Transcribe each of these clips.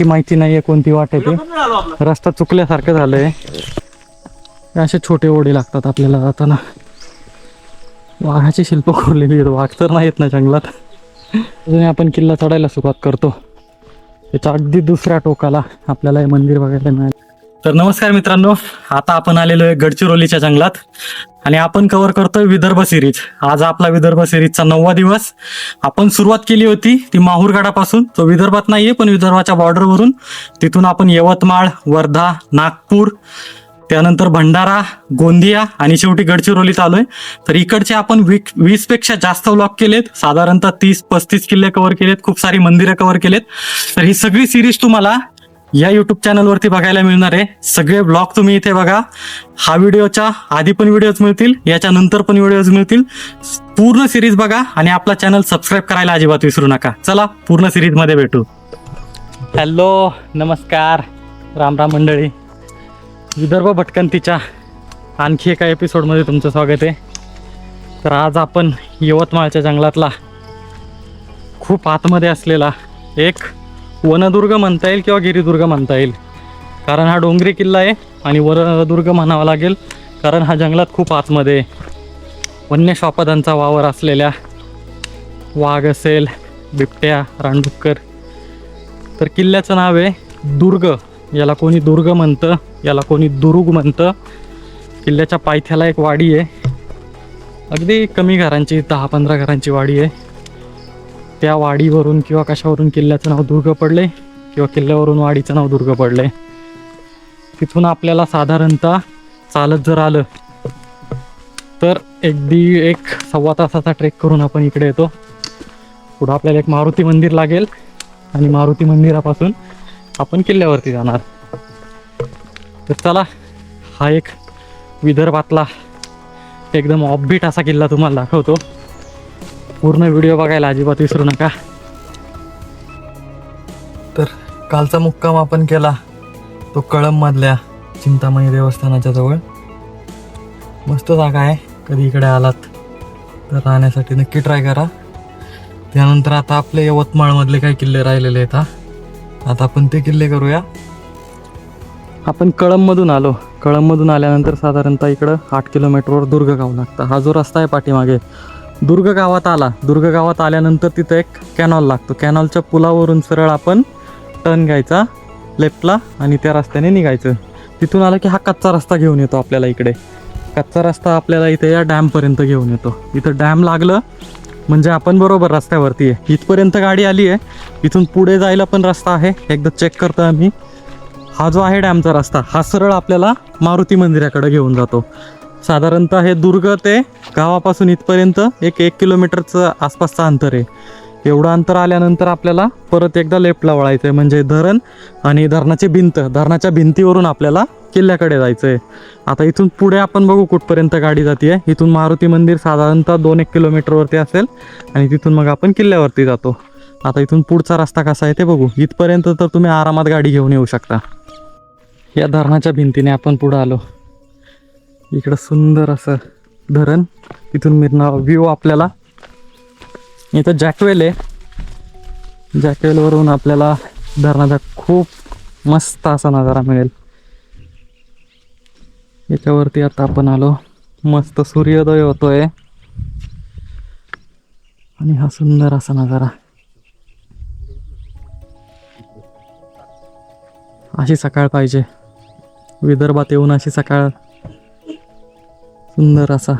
नक्की माहिती नाही आहे कोणती वाट आहे ते. रस्ता चुकल्यासारखं झालं आहे असे छोटे ओढे लागतात आपल्याला जाताना. वाघाची शिल्प कोरलेली आहेत. वाघ तर नाही येत ना जंगलात. अजून आपण किल्ला चढायला सुरुवात करतो. त्याच्या अगदी दुसऱ्या टोकाला आपल्याला हे मंदिर बघायला मिळालं. तर नमस्कार मित्रांनो आता आपण आलेलो आहे गडचिरोलीच्या जंगलात आणि आपण कव्हर करतोय विदर्भ सिरीज आज आपला विदर्भ सिरीजचा नववा दिवस. आपण सुरुवात केली होती ती माहूरगडापासून. तो विदर्भात नाहीये पण विदर्भाच्या बॉर्डरवरून तिथून आपण यवतमाळ वर्धा नागपूर त्यानंतर भंडारा गोंदिया आणि शेवटी गडचिरोलीत आलोय. तर इकडचे आपण वीसपेक्षा जास्त व्लॉग केलेत. साधारणतः तीस पस्तीस किल्ले कव्हर केलेत. खूप सारी मंदिरं कव्हर केलेत. तर ही सगळी सिरीज तुम्हाला या युट्यूब चॅनलवरती बघायला मिळणार आहे. सगळे ब्लॉग तुम्ही इथे बघा. हा व्हिडिओच्या आधी पण व्हिडिओज मिळतील याच्या नंतर पण व्हिडिओज मिळतील. पूर्ण सिरीज बघा आणि आपला चॅनल सबस्क्राईब करायला अजिबात विसरू नका. चला पूर्ण सिरीजमध्ये भेटू. हॅलो नमस्कार. राम राम मंडळी. विदर्भ भटकंतीच्या आणखी एका एपिसोडमध्ये तुमचं स्वागत आहे. तर आज आपण यवतमाळच्या जंगलातला खूप आतमध्ये असलेला एक वनदुर्ग म्हणता येईल किंवा गिरिदुर्ग म्हणता येईल. कारण हा डोंगरी किल्ला आहे आणि वनदुर्ग म्हणावा लागेल कारण हा जंगलात खूप आतमध्ये आहे. वन्य श्वापदांचा वावर असलेल्या वाघ असेल बिबट्या रानडुक्कर. तर किल्ल्याचं नाव आहे दुर्ग. याला कोणी दुर्ग म्हणतं याला कोणी दुरुग म्हणतं. किल्ल्याच्या पायथ्याला एक वाडी आहे. अगदी कमी घरांची दहा पंधरा घरांची वाडी आहे. त्या वाडीवरून किंवा कशावरून किल्ल्याचं नाव दुर्ग पडले किंवा किल्ल्यावरून वाडीचं नाव दुर्ग पडले तिथून आपल्याला साधारणतः चालत जर आलं तर एक एक सव्वा तासाचा ट्रेक करून आपण इकडे येतो. पुढं आपल्याला एक मारुती मंदिर लागेल आणि मारुती मंदिरापासून आपण किल्ल्यावरती जाणार. तर चला हा एक विदर्भातला एकदम ऑफबीट असा किल्ला तुम्हाला दाखवतो. पूर्ण व्हिडिओ बघायला अजिबात विसरू नका. तर कालचा मुक्काम आपण केला. तो कळंबमधल्या चिंतामणी देवस्थानाच्या जवळ. मस्त जागा आहे. कधी इकडे आलात तर राहण्यासाठी नक्की ट्राय करा. त्यानंतर आता आपले यवतमाळमधले काही किल्ले राहिलेले आहेत हा. आता आपण ते किल्ले करूया. आपण कळंबमधून आलो. कळंबमधून आल्यानंतर साधारणतः इकडं आठ किलोमीटरवर दुर्ग गाव लागतं. हा जो रस्ता आहे पाठीमागे दुर्ग गावात आला. दुर्ग गावात आल्यानंतर तिथं एक कॅनॉल लागतो. कॅनॉलच्या पुलावरून सरळ आपण टर्न घ्यायचा लेफ्टला आणि त्या रस्त्याने निघायचं. तिथून आलं की हा कच्चा रस्ता घेऊन येतो आपल्याला इकडे. कच्चा रस्ता आपल्याला इथे या डॅमपर्यंत घेऊन येतो. इथं डॅम लागलं म्हणजे आपण बरोबर रस्त्यावरती आहे. इथपर्यंत गाडी आली आहे. इथून पुढे जायला पण रस्ता आहे. एकदा चेक करतो आम्ही. हा जो आहे डॅमचा रस्ता हा सरळ आपल्याला मारुती मंदिराकडे घेऊन जातो. साधारणतः हे दुर्ग ते गावापासून इथपर्यंत एक एक किलोमीटरचं आसपासचं अंतर आहे. एवढं अंतर आल्यानंतर आपल्याला परत एकदा लेफ्टला वळायचं आहे म्हणजे धरण आणि धरणाची भिंत धरणाच्या भिंतीवरून आपल्याला किल्ल्याकडे जायचं आहे आता इथून पुढे आपण बघू कुठपर्यंत गाडी जाते इथून मारुती मंदिर साधारणतः दोन एक किलोमीटरवरती असेल आणि तिथून मग आपण किल्ल्यावरती जातो. आता इथून पुढचा रस्ता कसा आहे ते बघू. इथपर्यंत तर तुम्ही आरामात गाडी घेऊन येऊ शकता. या धरणाच्या भिंतीने आपण पुढं आलो. इकडं सुंदर असं धरण. तिथून मिळणार व्ह्यू आपल्याला. इथं जॅकवेल आहे. जॅकवेलवरून आपल्याला धरणाचा खूप मस्त असा नजारा मिळेल. याच्यावरती आता आपण आलो. मस्त सूर्योदय होतोय. आणि हा सुंदर असा नजारा. अशी सकाळ पाहिजे. विदर्भात येऊन अशी सकाळ सुंदर असा.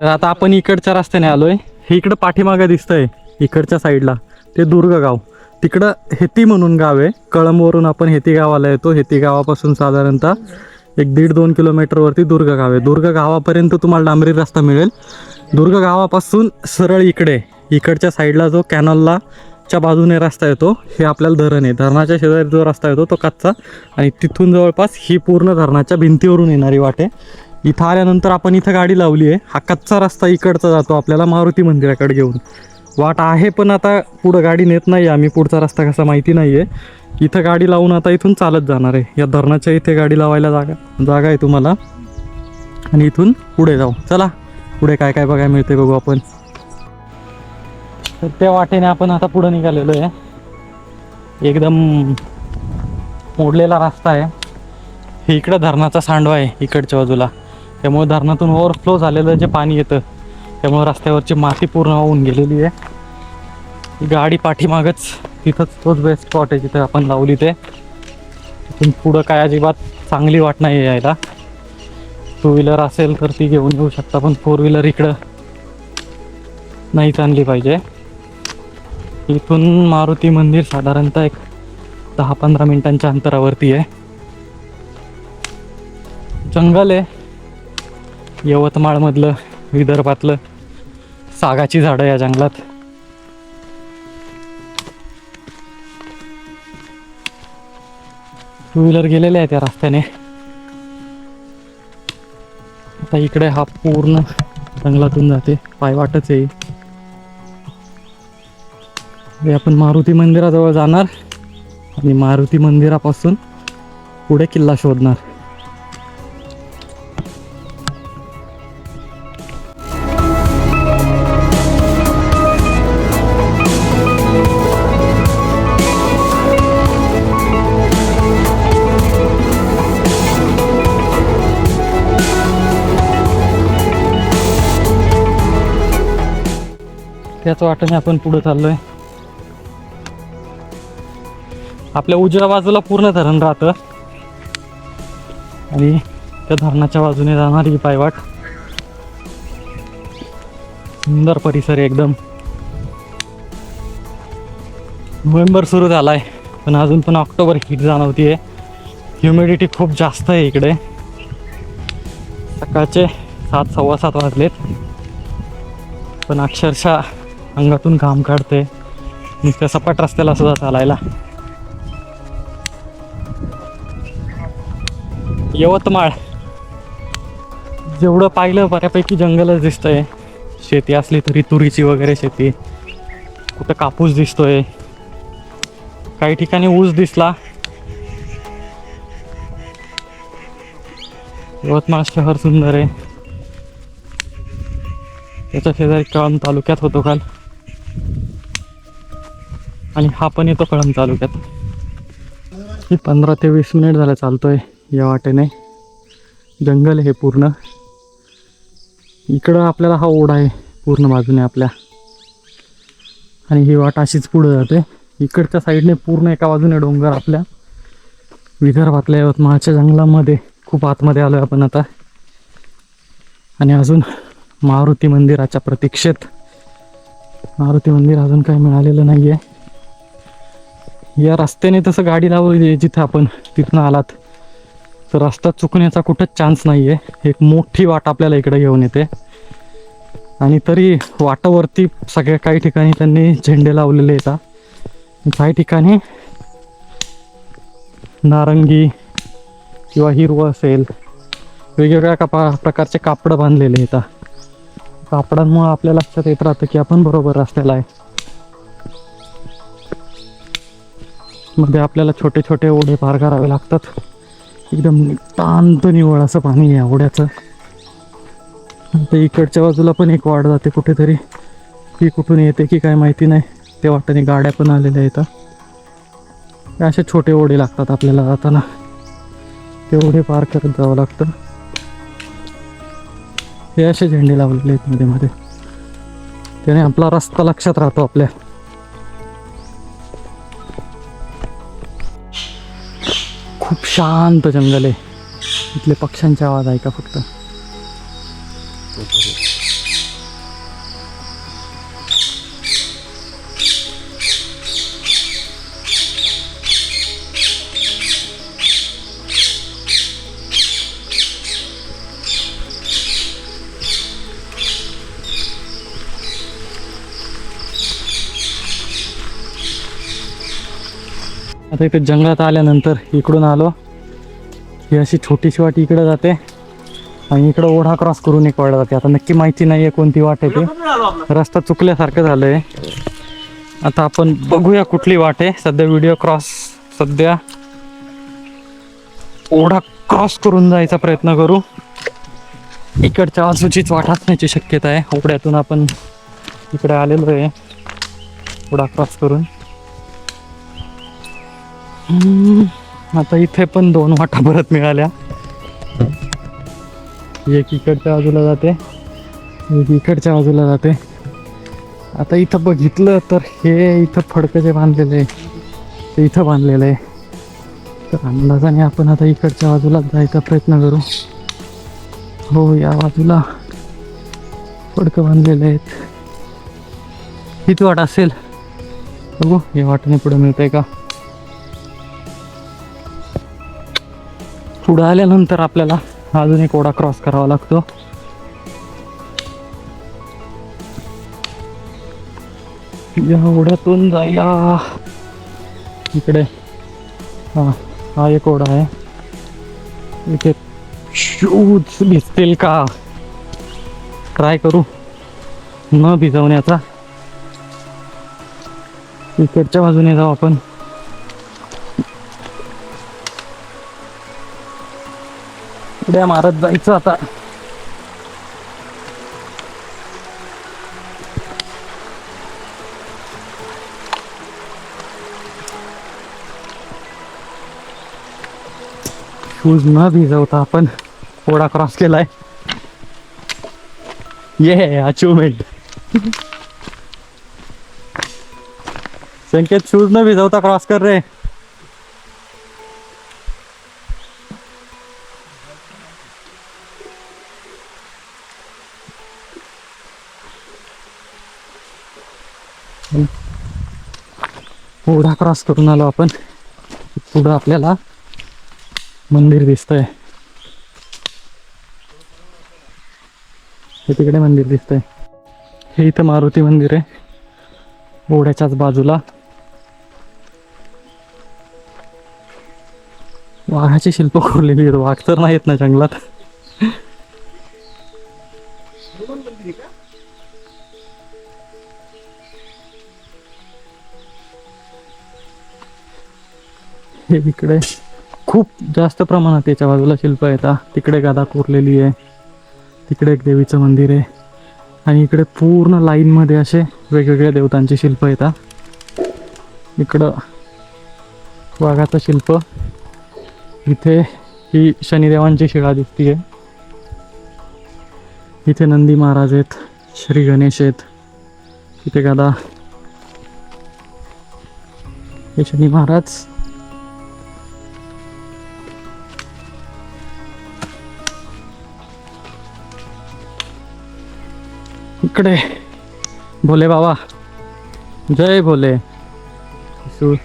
तर आता आपण इकडच्या रस्त्याने आलोय. हे इकडं पाठीमागं दिसतंय इकडच्या साईडला. ते दुर्ग गाव. तिकडं हेती म्हणून गाव आहे. कळंबवरून आपण हेती गावाला येतो. हेती गावापासून साधारणतः एक दीड दोन किलोमीटरवरती दुर्ग गाव आहे. दुर्ग गावापर्यंत तुम्हाला डांबरी रस्ता मिळेल. दुर्ग गावापासून सरळ इकडे इकडच्या साईडला जो कॅनलला च्या बाजूने रस्ता येतो. हे आपल्याला धरण आहे. धरणाच्या शेजारी जो रस्ता येतो तो कच्चा. आणि तिथून जवळपास ही पूर्ण धरणाच्या भिंतीवरून येणारी वाट आहे. इथं आल्यानंतर आपण इथं गाडी लावली आहे. हा कच्चा रस्ता इकडचा जातो. आपल्याला मारुती मंदिराकडे घेऊन. वाट आहे पण आता पुढं गाडी नेत नाही आम्ही. पुढचा रस्ता कसा माहिती नाही आहे इथं गाडी लावून आता इथून चालत जाणार आहे. या धरणाच्या इथे गाडी लावायला जागा जागा आहे तुम्हाला. आणि इथून पुढे जाऊ. चला पुढे काय काय बघायला मिळते बघू आपण. तर त्या वाटेने आपण आता पुढे निघालेलो आहे. एकदम मोडलेला रस्ता आहे. हे इकडं धरणाचा सांडवा आहे इकडच्या बाजूला. त्यामुळे धरणातून ओव्हरफ्लो झालेलं जे पाणी येतं त्यामुळे रस्त्यावरची माती पूर्ण होऊन गेलेली आहे. गाडी पाठीमागच तिथंच तोच बेस्ट स्पॉट आहे जिथं आपण लावली ते. तिथून पुढं काय अजिबात चांगली वाट नाही यायला. टू व्हीलर असेल तर ती घेऊन येऊ शकता पण फोर व्हीलर इकडं नाही चालली पाहिजे. इथून मारुती मंदिर साधारणतः एक दहा पंधरा मिनिटांच्या अंतरावरती आहे. जंगल आहे. यवतमाळमधलं विदर्भातलं सागाची झाडं या जंगलात. टू व्हीलर गेलेले आहे त्या रस्त्याने. आता इकडे हा पूर्ण जंगलातून जाते. पाय वाटच आहे हे आपण मारुती मंदिराजवळ जाणार आणि मारुती मंदिरापासून पुढे किल्ला शोधणार. त्याच वाटेने आपण पुढे चाललोय. आपल्या उजव्या बाजूला पूर्ण धरण राहतं. आणि त्या धरणाच्या बाजूने जाणारी ही पायवाट. सुंदर परिसर आहे एकदम. नोव्हेंबर सुरू झालाय पण अजून पण ऑक्टोबर हीट जाणवतीये. ह्युमिडिटी खूप जास्त आहे इकडे. सकाळचे सात सव्वा सात वाजलेत. पण अक्षरशः अंगातून घाम काढते नुसत्या सपाट रस्त्याला सुद्धा चालायला. यवतमाळ. जेवढं पाहिलं बऱ्यापैकी जंगलच दिसतंय. शेती असली तरी तुरीची वगैरे शेती. कुठं कापूस दिसतोय. काही ठिकाणी ऊस दिसला. यवतमाळ शहर सुंदर आहे. त्याच्या शेजारी कळंब तालुक्यात होतो काल. आणि हा पण येतो कळंब तालुक्यात. ही पंधरा ते वीस मिनिट झालं चालतोय. या वाटेने. जंगल आहे हे पूर्ण. इकडं आपल्याला हा ओढा आहे पूर्ण बाजूने आपल्या. आणि ही वाट अशीच पुढे जाते. इकडच्या साईडने पूर्ण एका बाजूने डोंगर आपल्या. विदर्भातल्या यवतमाळच्या जंगलामध्ये खूप आतमध्ये आलो आपण आता. आणि अजून मारुती मंदिराच्या प्रतीक्षेत. मारुती मंदिर अजून काही मिळालेलं नाही आहे या रस्त्याने तसं गाडी लावली जिथं आपण तिथनं आलात. तर रस्ता चुकण्याचा कुठंच चान्स नाही आहे एक मोठी वाट आपल्याला इकडे घेऊन येते. आणि तरी वाटावरती सगळ्या काही ठिकाणी त्यांनी झेंडे लावलेले येतात काही ठिकाणी नारंगी किंवा हिरवं असेल वेगवेगळ्या कापा प्रकारचे कापडं बांधलेले येतात कापडांमुळं आपल्या लक्षात येत राहतं की आपण बरोबर रस्त्याला आहे. मध्ये आपल्याला छोटे छोटे ओढे पार करावे लागतात. एकदम तांत निवळ असं पाणी आहे ओढ्याचं आता इकडच्या बाजूला पण एक वाढ जाते कुठेतरी. ती कुठून येते की काय माहिती नाही. ते वाटेने गाड्या पण आलेल्या येतात हे असे छोटे ओढे लागतात आपल्याला जाताना. ते ओढे पार करत जावं लागतं. हे असे झेंडे लावलेले आहेत मध्ये मध्ये. त्याने आपला रस्ता लक्षात राहतो आपल्या. खूप शांत जंगल आहे. इथले पक्ष्यांचे आवाज ऐका फक्त. आता इथे जंगलात आल्यानंतर इकडून आलो. ही अशी छोटीशी वाट इकडे जाते. आणि इकडं ओढा क्रॉस करून एक वाट जाते. आता नक्की माहिती नाही आहे कोणती वाट आहे ते. रस्ता चुकल्यासारखं झालं आहे आता आपण बघूया कुठली वाट आहे. सध्या व्हिडिओ क्रॉस सध्या ओढा क्रॉस करून जायचा प्रयत्न करू. इकडच्या बाजूचीच वाट असण्याची शक्यता आहे. ओढ्यातून आपण इकडे आलेलो आहे. ओढा क्रॉस करून. आता इथे पण दोन वाटा परत मिळाल्या. एक इकडच्या बाजूला जाते एक इकडच्या बाजूला जाते. आता इथं बघितलं तर हे इथं फडकं जे बांधलेलं आहे ते इथं बांधलेलं आहे. तर अंदाजाने आपण आता इकडच्या बाजूला जायचा प्रयत्न करू. हो या बाजूला फडकं बांधलेले आहेत. किती वाट असेल? बघू या वाटेने पुढे मिळतंय का? पुढं आल्यानंतर आपल्याला अजून एक ओढा क्रॉस करावा लागतो. या ओढ्यातून जाया. इकडे. हा हा एक ओढा आहे. इथे शूज भिजतील का? ट्राय करू. न भिजवण्याचा. इकडच्या बाजूने जाऊ आपण. उड्या मारत जायचं आता. शूज न भिजवता आपण ओढा क्रॉस केलाय. ये अचिव्हमेंट संकेत शूज न भिजवता क्रॉस कर रे. ओढा क्रॉस करून आलो आपण. पुढं आपल्याला मंदिर दिसतंय. हे तिकडे मंदिर दिसतंय. हे इथं मारुती मंदिर आहे. ओढ्याच्याच बाजूला. वाघाची शिल्प कोरलेली आहेत. वाघ तर नाहीत ना जंगलात. हे इकडे खूप जास्त प्रमाणात त्याच्या बाजूला शिल्प येतात तिकडे गादा कोरलेली आहे. तिकडे एक देवीचं मंदिर आहे. आणि इकडे पूर्ण लाईनमध्ये असे वेगवेगळ्या देवतांची शिल्प येतात इकडं वाघाचं शिल्प. इथे ही शनिदेवांची शिळा दिसती आहे इथे नंदी महाराज आहेत श्री गणेश आहेत. इथे गादा. हे शनी महाराज. इकडे. भोले बाबा. जय भोले. सु-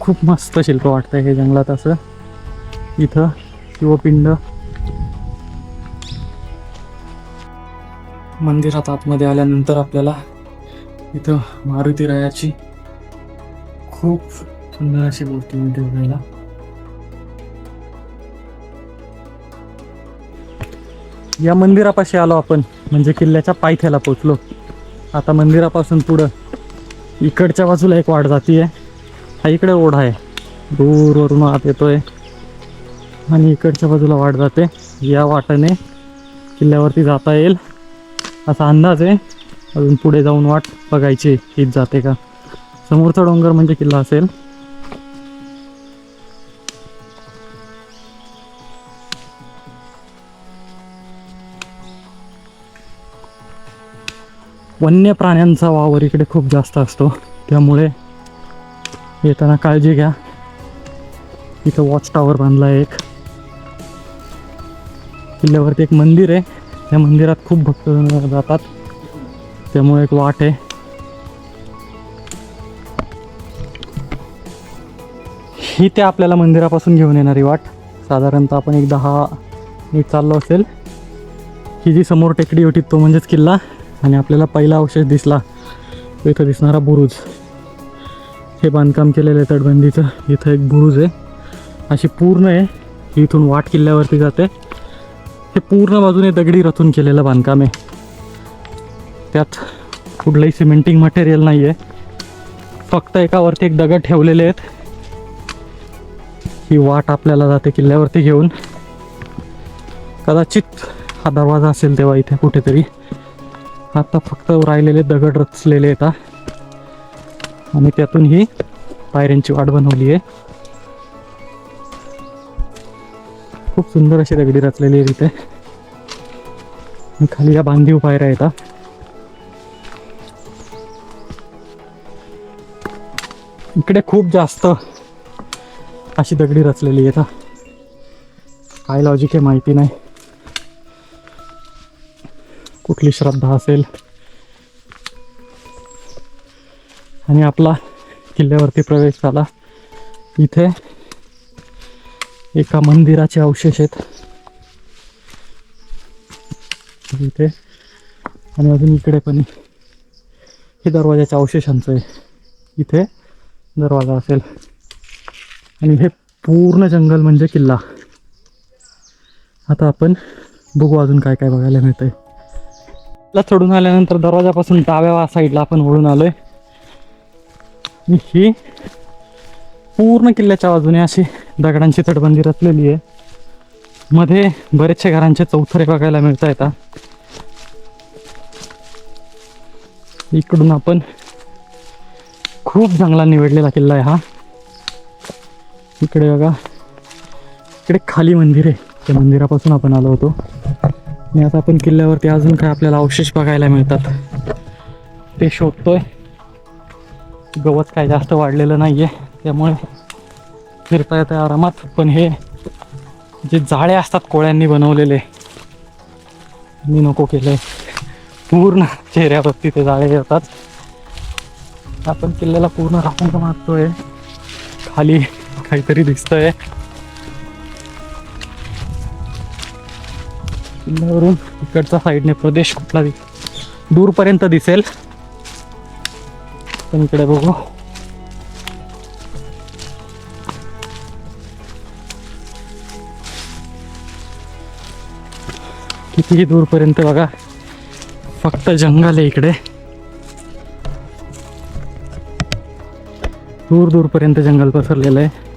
खूप मस्त शिल्प वाटतंय हे जंगलात असं. इथं शिवपिंड. मंदिरात आतमध्ये आल्यानंतर आपल्याला इथं मारुती रायाची खूप सुंदर अशी मूर्ती मिळते बघायला. या मंदिरापाशी आलो आपण. म्हणजे किल्ल्याच्या पायथ्याला पोचलो. आता मंदिरापासून पुढं इकडच्या बाजूला एक वाट आहे हा इकडे ओढा आहे. दूरवरून आत येतोय. आणि इकडच्या बाजूला वाट जाते. या वाटेने किल्ल्यावरती जाता येईल. असा अंदाज आहे. अजून पुढे जाऊन वाट बघायची. हीच जाते का? समोरचा डोंगर म्हणजे किल्ला असेल. वन्य प्राण्यांचा वावर इकडे खूप जास्त असतो. त्यामुळे येताना काळजी घ्या. इथं वॉच टॉवर बांधला आहे एक. किल्ल्यावरती एक मंदिर आहे. त्या मंदिरात खूप भक्त जातात. त्यामुळे एक वाट आहे. ही ते आपल्याला मंदिरापासून घेऊन येणारी वाट. साधारणतः आपण एक दहा नीट चाललो असेल. ही जी समोर टेकडी होती तो म्हणजेच किल्ला. आणि आपल्याला पहिला अवशेष दिसला. इथं दिसणारा बुरुज. हे बांधकाम केलेलं आहे तटबंदीचं. इथं एक बुरुज आहे. अशी पूर्ण आहे. इथून वाट किल्ल्यावरती जाते. हे पूर्ण बाजूने दगडी रथून केलेलं बांधकाम आहे. त्यात कुठलंही सिमेंटिंग मटेरियल नाही आहे फक्त एकावरती एक दगड ठेवलेले आहेत. ही वाट आपल्याला जाते किल्ल्यावरती घेऊन. कदाचित हा दरवाजा असेल तेव्हा इथे कुठेतरी. आता फक्त राहिलेले दगड रचलेले येतात आणि त्यातून ही पायऱ्यांची वाट बनवली आहे. खूप सुंदर अशी दगडी रचलेली आहे तिथे खाली या बांधीव पायऱ्या येतात इकडे खूप जास्त अशी दगडी रचलेली आहे आता काय लॉजिक आहे माहिती नाही. कुठली श्रद्धा असेल. आणि आपला किल्ल्यावरती प्रवेश झाला. इथे एका मंदिराचे अवशेष आहेत. इथे. आणि अजून इकडे पण हे दरवाजाच्या अवशेषांचं आहे. इथे दरवाजा असेल. आणि हे पूर्ण जंगल म्हणजे किल्ला. आता आपण बघू अजून काय काय बघायला मिळतंय. ला चढून आल्यानंतर दरवाजापासून डाव्या साईडला आपण वळून आलोय. ही पूर्ण किल्ल्याच्या बाजूने अशी दगडांची तटबंदी रचलेली आहे. मध्ये बरेचसे घरांचे चौथरे बघायला मिळता येतात इकडून आपण खूप चांगला निवडलेला किल्ला आहे हा. इकडे बघा. इकडे खाली मंदिर आहे. त्या मंदिरापासून आपण आलो होतो. आणि आता आपण किल्ल्यावरती अजून काय आपल्याला अवशेष बघायला मिळतात? ते शोधतोय. गवत काय जास्त वाढलेलं नाहीये त्यामुळे फिरता येतं आरामात. पण हे जे जाळे असतात कोळ्यांनी बनवलेले मी नको केले पूर्ण चेहऱ्यावरती ते जाळे येतात. आपण किल्ल्याला पूर्ण राखून मारतोय खाली काहीतरी दिसतंय. किल्ल्यावरून इकडचा साईडने प्रदेश कुठला दूरपर्यंत दिसेल. पण इकडे बघू. कितीही दूरपर्यंत बघा. फक्त जंगल आहे इकडे. दूर दूरपर्यंत जंगल पसरलेलं आहे.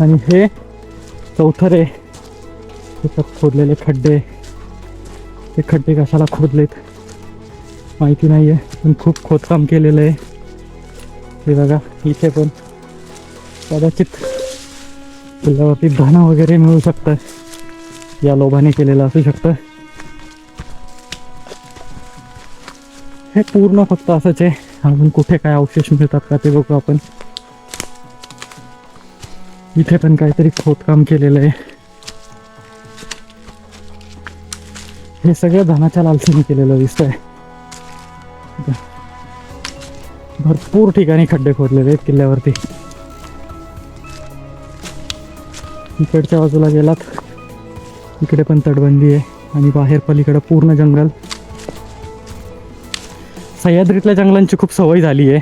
आणि हे चौथरे त्याच्यात खोदलेले खड्डे. ते खड्डे कशाला खोदलेत माहिती नाही आहे पण खूप खोदकाम केलेलं आहे. हे बघा इथे पण कदाचित किल्ल्यावरती धन वगैरे मिळू शकतं. या लोभाने केलेलं असू शकतं. हे पूर्ण फक्त असंच आहे. अजून कुठे काय अवशेष मिळतात का ते बघू आपण. इथे पण काहीतरी खोदकाम केलेलं आहे. हे सगळं धनाच्या लालसेने केलेलं दिसतंय. भरपूर ठिकाणी खड्डे खोदलेले आहेत किल्ल्यावरती. इकडच्या बाजूला गेलात इकडे पण तटबंदी आहे आणि बाहेर पलीकडे पूर्ण जंगल. सह्याद्रीतल्या जंगलांची खूप सवय झाली आहे.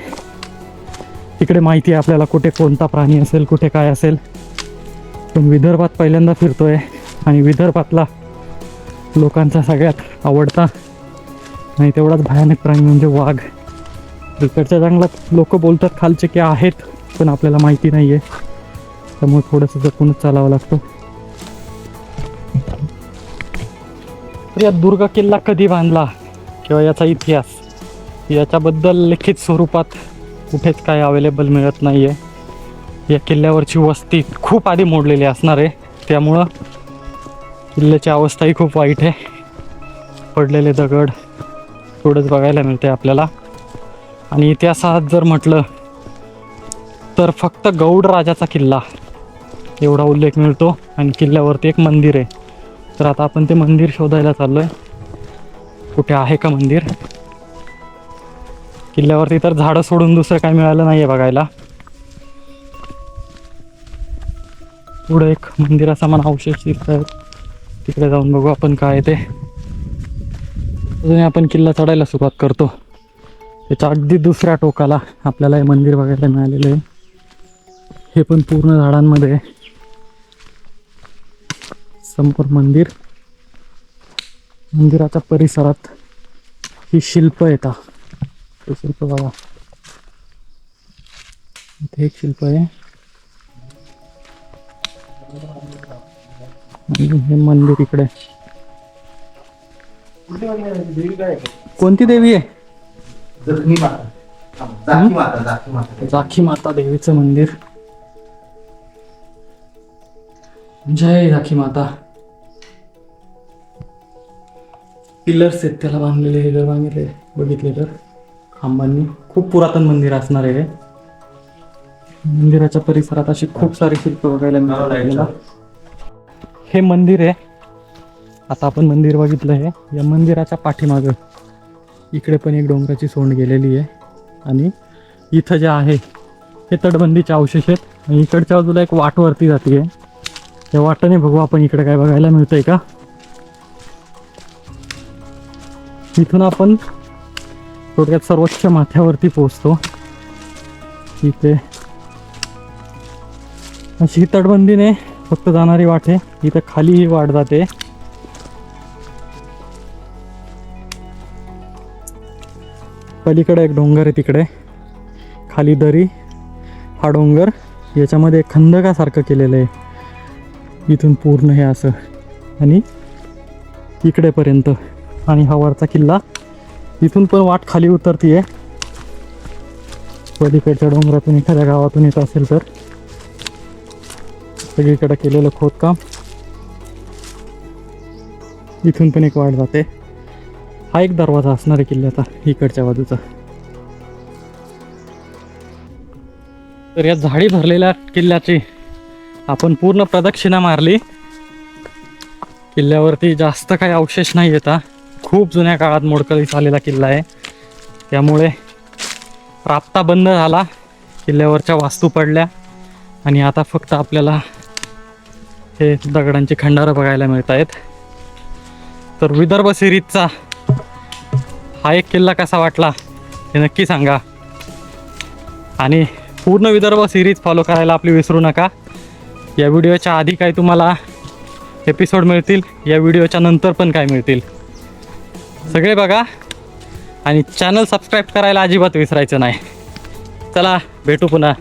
इकडे माहिती आहे आपल्याला कुठे कोणता प्राणी असेल कुठे काय असेल. पण विदर्भात पहिल्यांदा फिरतोय आणि विदर्भातला लोकांचा सगळ्यात आवडता नाही तेवढाच भयानक प्राणी म्हणजे वाघ. इकडच्या जंगलात लोक बोलतात खालचे की आहेत पण आपल्याला माहिती नाही आहे त्यामुळे थोडंसं जपूनच चालावं लागतं. तर या दुर्ग किल्ला कधी बांधला? किंवा याचा इतिहास? याच्याबद्दल लिखित स्वरूपात कुठेच काही अवेलेबल मिळत नाही आहे या किल्ल्यावरची वस्ती खूप आधी मोडलेली असणार आहे. त्यामुळं किल्ल्याची अवस्थाही खूप वाईट आहे. पडलेले दगड थोडंच बघायला मिळते आपल्याला. आणि इतिहासात जर म्हटलं तर फक्त गौड राजाचा किल्ला एवढा उल्लेख मिळतो आणि किल्ल्यावरती एक मंदिर आहे. तर आता आपण ते मंदिर शोधायला चाललो आहे कुठे आहे का मंदिर? किल्ल्यावरती तर झाडं सोडून दुसरं काय मिळालं नाहीये बघायला. पुढे एक मंदिराचा मला अवशेष दिसत आहेत तिकडे जाऊन बघू आपण काय ते. अजूनही आपण किल्ला चढायला सुरुवात करतो. त्याच्या अगदी दुसऱ्या टोकाला आपल्याला हे मंदिर बघायला मिळालेलं आहे. हे पण पूर्ण झाडांमध्ये समोर मंदिर. मंदिराच्या परिसरात ही शिल्प येतात ते शिल्प बघा. इथे एक शिल्प आहे. हे मंदिर इकडे. कोणती देवी आहे? माता जाखी माता देवीचं मंदिर. जय जाखी माता पिलर्स आहेत त्याला बांधलेले हे जर बांधले बघितले तर. खांबांनी खूप पुरातन मंदिर असणार आहे. मंदिराच्या परिसरात अशी खूप सारी शिल्प बघायला आपल्याला. हे मंदिर आहे. आता आपण मंदिर बघितलं आहे. या मंदिराच्या पाठीमागं इकडे पण एक डोंगराची सोंड गेलेली आहे. आणि इथं जे आहे हे तटबंदीचे अवशेष आहेत. आणि इकडच्या बाजूला एक वाट वरती जाते त्या वाटाने बघू आपण इकडे काय बघायला मिळतंय का. इथून आपण थोडक्यात सर्वोच्च माथ्यावरती पोहोचतो. इथे. अशी ही तटबंदीने फक्त जाणारी वाट आहे इथं खाली ही वाट जाते. पलीकडे एक डोंगर आहे तिकडे. खाली दरी हा डोंगर याच्यामध्ये खंदकासारखं केलेलं आहे. इथून पूर्ण हे असं. आणि इकडेपर्यंत. आणि हा वरचा किल्ला इथून पण वाट खाली उतरतीये. पलीकडच्या डोंगरातून एखाद्या गावातून येत असेल तर. सगळीकडे केलेलं खोदकाम. इथून पण एक वाट जाते. हा एक दरवाजा असणार आहे किल्ल्याचा इकडच्या बाजूचा. तर या झाडी भरलेल्या किल्ल्याची आपण पूर्ण प्रदक्षिणा मारली. किल्ल्यावरती जास्त काही अवशेष नाही येता खूप जुन्या काळात मोडकळीस आलेला किल्ला आहे. त्यामुळे राबता बंद झाला. किल्ल्यावरच्या वास्तू पडल्या. आणि आता फक्त आपल्याला हे दगडांची खंडारं बघायला मिळत आहेत तर विदर्भ सिरीजचा हा एक किल्ला कसा वाटला हे नक्की सांगा. आणि पूर्ण विदर्भ सिरीज फॉलो करायला आपली विसरू नका. या व्हिडिओच्या आधी काही तुम्हाला एपिसोड मिळतील या व्हिडिओच्या नंतर पण काय मिळतील. सगळे बघा. आणि चॅनल सबस्क्राईब करायला अजिबात विसरायचं नाही. चला भेटू पुन्हा.